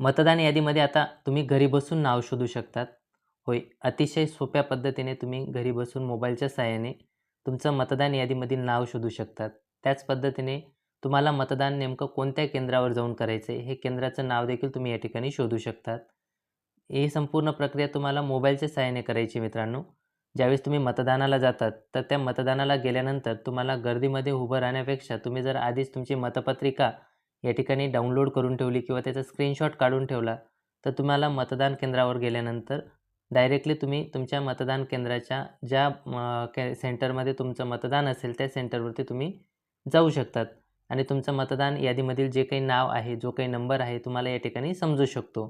मतदान यादीमध्ये आता तुम्ही घरी बसून नाव शोधू शकतात. होय अतिशय सोप्या पद्धतीने तुम्ही घरी बसून मोबाईलच्या साहाय्याने तुमचं मतदान यादीमधील नाव शोधू शकतात. त्याच पद्धतीने तुम्हाला मतदान नेमकं कोणत्या केंद्रावर जाऊन करायचं आहे हे केंद्राचं नाव देखील तुम्ही या ठिकाणी शोधू शकतात. ही संपूर्ण प्रक्रिया तुम्हाला मोबाईलच्या साहाय्याने करायची मित्रांनो. ज्यावेळेस तुम्ही मतदानाला जातात तर त्या मतदानाला गेल्यानंतर तुम्हाला गर्दीमध्ये उभं राहण्यापेक्षा तुम्ही जर आधीच तुमची मतपत्रिका या ठिकाणी डाउनलोड करून ठेवली किंवा त्याचा स्क्रीनशॉट काढून ठेवला तर तुम्हाला मतदान केंद्रावर गेल्यानंतर डायरेक्टली तुम्ही तुमच्या मतदान केंद्राच्या ज्या के सेंटरमध्ये तुमचं मतदान असेल त्या सेंटरवरती तुम्ही जाऊ शकतात. आणि तुमचं मतदान यादीमधील जे काही नाव आहे जो काही नंबर आहे तुम्हाला या ठिकाणी समजू शकतो.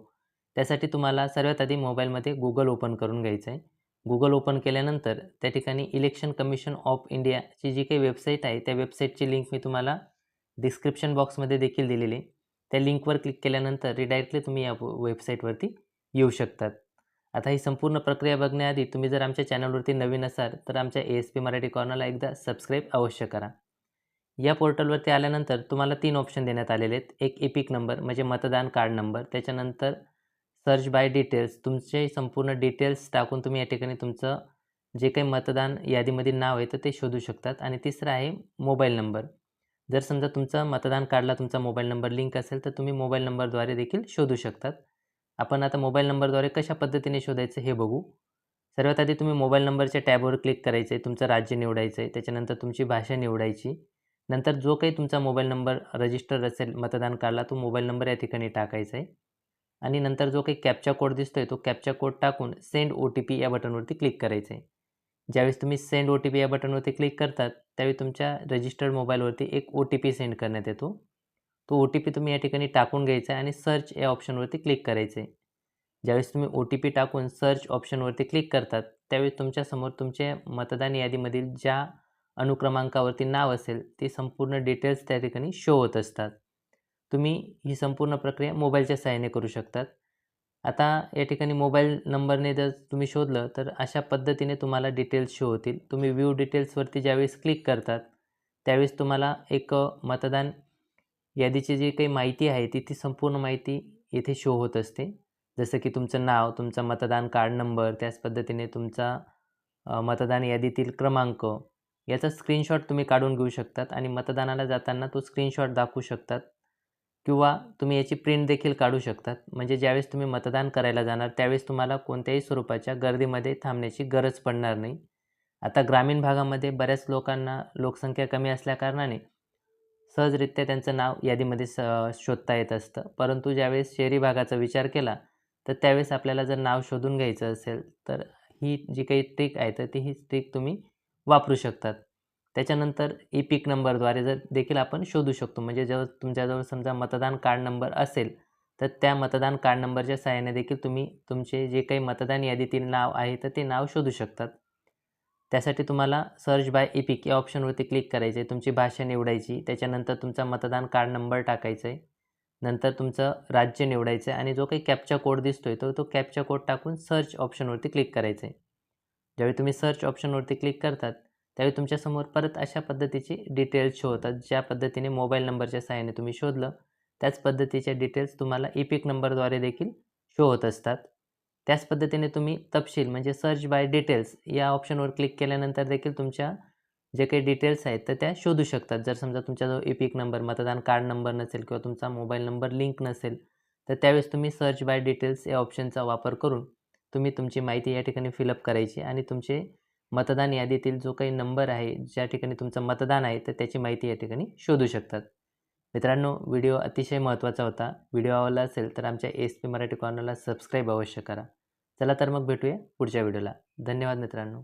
त्यासाठी तुम्हाला सर्वात आधी मोबाईलमध्ये गुगल ओपन करून घ्यायचं आहे गुगल ओपन केल्यानंतर त्या ठिकाणी इलेक्शन कमिशन ऑफ इंडियाची जी काही वेबसाईट आहे त्या वेबसाईटची लिंक मी तुम्हाला डिस्क्रिप्शन बॉक्समध्ये देखील दिलेले त्या लिंकवर क्लिक केल्यानंतर रिडायरेक्टली तुम्ही या वेबसाईटवरती येऊ शकतात. आता ही संपूर्ण प्रक्रिया बघण्याआधी तुम्ही जर आमच्या चॅनलवरती नवीन असाल तर आमच्या ए एस पी मराठी कॉर्नरला एकदा सबस्क्राईब अवश्य करा. या पोर्टलवरती आल्यानंतर तुम्हाला तीन ऑप्शन देण्यात आलेले आहेत. एक एपिक नंबर म्हणजे मतदान कार्ड नंबर त्याच्यानंतर सर्च बाय डिटेल्स तुमचे संपूर्ण डिटेल्स टाकून तुम्ही या ठिकाणी तुमचं जे काही मतदान यादीमधील नाव आहे तर ते शोधू शकतात. आणि तिसरं आहे मोबाईल नंबर जर समजा तुमचा मतदान कार्डला तुमचा मोबाईल नंबर लिंक असेल तर तुम्ही मोबाईल नंबरद्वारे देखील शोधू शकतात. आपण आता मोबाईल नंबरद्वारे कशा पद्धतीने शोधायचं हे बघू. सर्वात आधी तुम्ही मोबाईल नंबरच्या टॅबवर क्लिक करायचं आहे तुमचं राज्य निवडायचं आहे त्याच्यानंतर तुमची भाषा निवडायची. नंतर जो काही तुमचा मोबाईल नंबर रजिस्टर असेल मतदान कार्डला तो मोबाईल नंबर या ठिकाणी टाकायचा आहे आणि नंतर जो काही कॅपचा कोड दिसतो आहे तो कॅपचा कोड टाकून सेंड ओ टी पी या बटनवरती क्लिक करायचं आहे ज्यावेळेस तुम्ही सेंड ओ टी पी या बटनवरती क्लिक करतात त्यावेळी तुमच्या रजिस्टर्ड मोबाईलवरती एक ओ टी पी सेंड करण्यात येतो. तो ओ टी पी तुम्ही या ठिकाणी टाकून घ्यायचा आहे आणि सर्च या ऑप्शनवरती क्लिक करायचे. ज्यावेळेस तुम्ही ओ टी पी टाकून सर्च ऑप्शनवरती क्लिक करतात त्यावेळी तुमच्यासमोर तुमच्या मतदान यादीमधील ज्या अनुक्रमांकावरती नाव असेल ती संपूर्ण डिटेल्स त्या ठिकाणी शो होत असतात. तुम्ही ही संपूर्ण प्रक्रिया मोबाईलच्या सहाय्याने करू शकतात. आता या ठिकाणी मोबाईल नंबरने जर तुम्ही शोधलं तर अशा पद्धतीने तुम्हाला डिटेल्स शो होतील. तुम्ही व्ह्यू डिटेल्सवरती ज्यावेळेस क्लिक करतात त्यावेळेस तुम्हाला एक मतदान यादीची जी काही माहिती आहे ती ती संपूर्ण माहिती येथे शो होत असते. जसं की तुमचं नाव तुमचा मतदान कार्ड नंबर त्याच पद्धतीने तुमचा मतदान यादीतील क्रमांक याचा स्क्रीनशॉट तुम्ही काढून घेऊ शकतात आणि मतदानाला जाताना तो स्क्रीनशॉट दाखवू शकतात. किंवा तुम्ही याची प्रिंट देखील काढू शकतात. म्हणजे ज्यावेळेस तुम्ही मतदान करायला जाणार त्यावेळेस तुम्हाला कोणत्याही स्वरूपाच्या गर्दीमध्ये थांबण्याची गरज पडणार नाही. आता ग्रामीण भागामध्ये बऱ्याच लोकांना लोकसंख्या कमी असल्याकारणाने सहजरित्या त्यांचं नाव यादीमध्ये स शोधता येत असतं. परंतु ज्यावेळेस शहरी भागाचा विचार केला तर त्यावेळेस आपल्याला जर नाव शोधून घ्यायचं असेल तर ही जी काही ट्रिक आहे तर ती ही ट्रिक तुम्ही वापरू शकतात. त्याच्यानंतर ई पीक नंबरद्वारे जर देखील आपण शोधू शकतो. म्हणजे जेव्हा तुमच्याजवळ समजा मतदान कार्ड नंबर असेल तर त्या मतदान कार्ड नंबरच्या सहाय्याने देखील तुम्ही तुमचे जे काही मतदान यादीतील नाव आहे तर ते नाव शोधू शकतात. त्यासाठी तुम्हाला सर्च बाय ई पीक या ऑप्शनवरती क्लिक करायचे तुमची भाषा निवडायची त्याच्यानंतर तुमचा मतदान कार्ड नंबर टाकायचा आहे नंतर तुमचं राज्य निवडायचं आहे आणि जो काही कॅपचा कोड दिसतोय तो तो कॅपचा कोड टाकून सर्च ऑप्शनवरती क्लिक करायचं आहे ज्यावेळी तुम्ही सर्च ऑप्शनवरती क्लिक करतात त्यावेळी तुमच्यासमोर परत अशा पद्धतीची डिटेल्स शो होतात ज्या पद्धतीने मोबाईल नंबरच्या सहाय्याने तुम्ही शोधलं. त्याच पद्धतीच्या डिटेल्स तुम्हाला ई पिक नंबरद्वारे देखील शो होत असतात. त्याच पद्धतीने तुम्ही तपशील म्हणजे सर्च बाय डिटेल्स या ऑप्शनवर क्लिक केल्यानंतर देखील तुमच्या जे काही डिटेल्स आहेत तर त्या शोधू शकतात. जर समजा तुमच्याजवळ ई पिक नंबर मतदान कार्ड नंबर नसेल किंवा तुमचा मोबाईल नंबर लिंक नसेल तर त्यावेळेस तुम्ही सर्च बाय डिटेल्स या ऑप्शनचा वापर करून तुम्ही तुमची माहिती या ठिकाणी फिलअप करायची आणि तुमचे मतदान यादीतील जो काही नंबर आहे ज्या ठिकाणी तुमचं मतदान आहे तर त्याची माहिती या ठिकाणी शोधू शकतात. मित्रांनो व्हिडिओ अतिशय महत्त्वाचा होता. व्हिडिओ आवडला असेल तर आमच्या एस पी मराठी कॉर्नरला सबस्क्राईब अवश्य करा. चला तर मग भेटूया पुढच्या व्हिडिओला. धन्यवाद मित्रांनो.